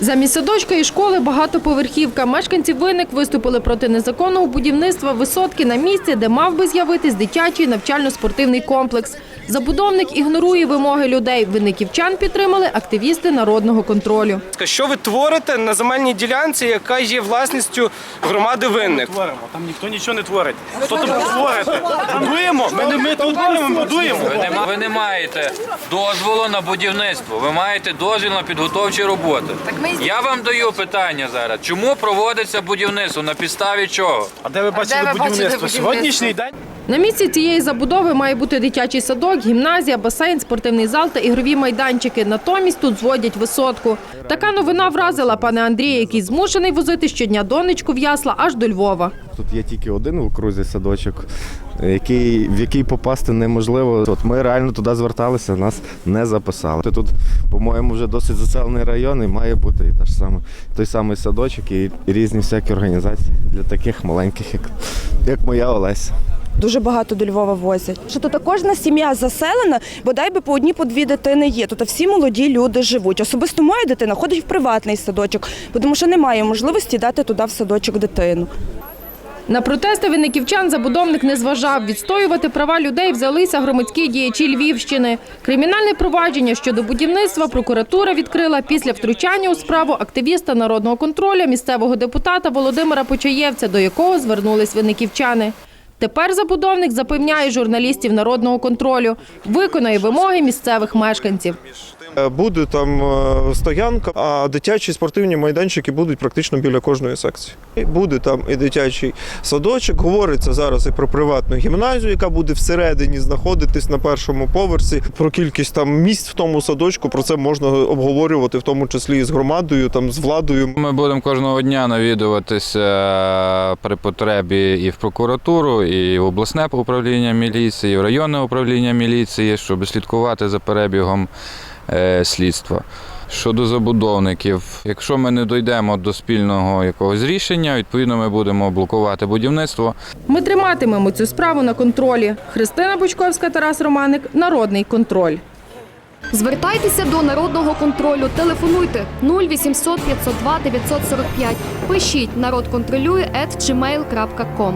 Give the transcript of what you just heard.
Замість садочка і школи багатоповерхівка. Мешканці виник виступили проти незаконного будівництва висотки на місці, де мав би з'явитись дитячий навчально-спортивний комплекс. Забудовник ігнорує вимоги людей. Винниківчан підтримали активісти народного контролю. Що ви творите на земельній ділянці, яка є власністю громади винник? творимо. Там ніхто нічого не творить. Хто тут творите? Будуємо. Ми, не- ми тут будуємо, будуємо. Ви не, ви не маєте дозволу на будівництво, ви маєте дозвіл на підготовчі роботи. Я вам даю питання зараз. Чому проводиться будівництво? На підставі чого? А де ви бачили будівництво? Сьогоднішній день На місці цієї забудови має бути дитячий садок, гімназія, басейн, спортивний зал та ігрові майданчики. Натомість тут зводять висотку. Така новина вразила пане Андрія, який змушений возити щодня донечку в ясла аж до Львова. Тут є тільки один в окрузі садочок, який, в який попасти неможливо. От ми реально туди зверталися, нас не записали. Тут, по-моєму, вже досить заселений район і має бути і та ж саме, той самий садочок і, різні всякі організації для таких маленьких, як, як моя Олеся. Дуже багато до Львова возять. Що тут кожна сім'я заселена, бодай би по одній по дві дитини є. Тут всі молоді люди живуть. Особисто моя дитина ходить в приватний садочок, тому що немає можливості дати туди в садочок дитину. На протести винниківчан забудовник не зважав. Відстоювати права людей взялися громадські діячі Львівщини. Кримінальне провадження щодо будівництва прокуратура відкрила після втручання у справу активіста народного контролю місцевого депутата Володимира Почаєвця, до якого звернулись винниківчани. Тепер забудовник запевняє журналістів народного контролю, виконає вимоги місцевих мешканців. Е, Буде там е, стоянка, а дитячі спортивні майданчики будуть практично біля кожної секції. Буде там і дитячий садочок. Говориться зараз і про приватну гімназію, яка буде всередині знаходитись на першому поверсі. Про кількість там місць в тому садочку. Про це можна обговорювати, в тому числі і з громадою, там з владою. Ми будемо кожного дня навідуватися при потребі і в прокуратуру, і в обласне управління міліції, і в районне управління міліції, щоб слідкувати за перебігом е, слідства. Щодо забудовників, якщо ми не дійдемо до спільного якогось рішення, відповідно ми будемо блокувати будівництво. Ми триматимемо цю справу на контролі. Христина Бучковська, Тарас Романик. Народний контроль. Звертайтеся до народного контролю. Телефонуйте 0800 502 945. Пишіть народ контролює at gmail.com.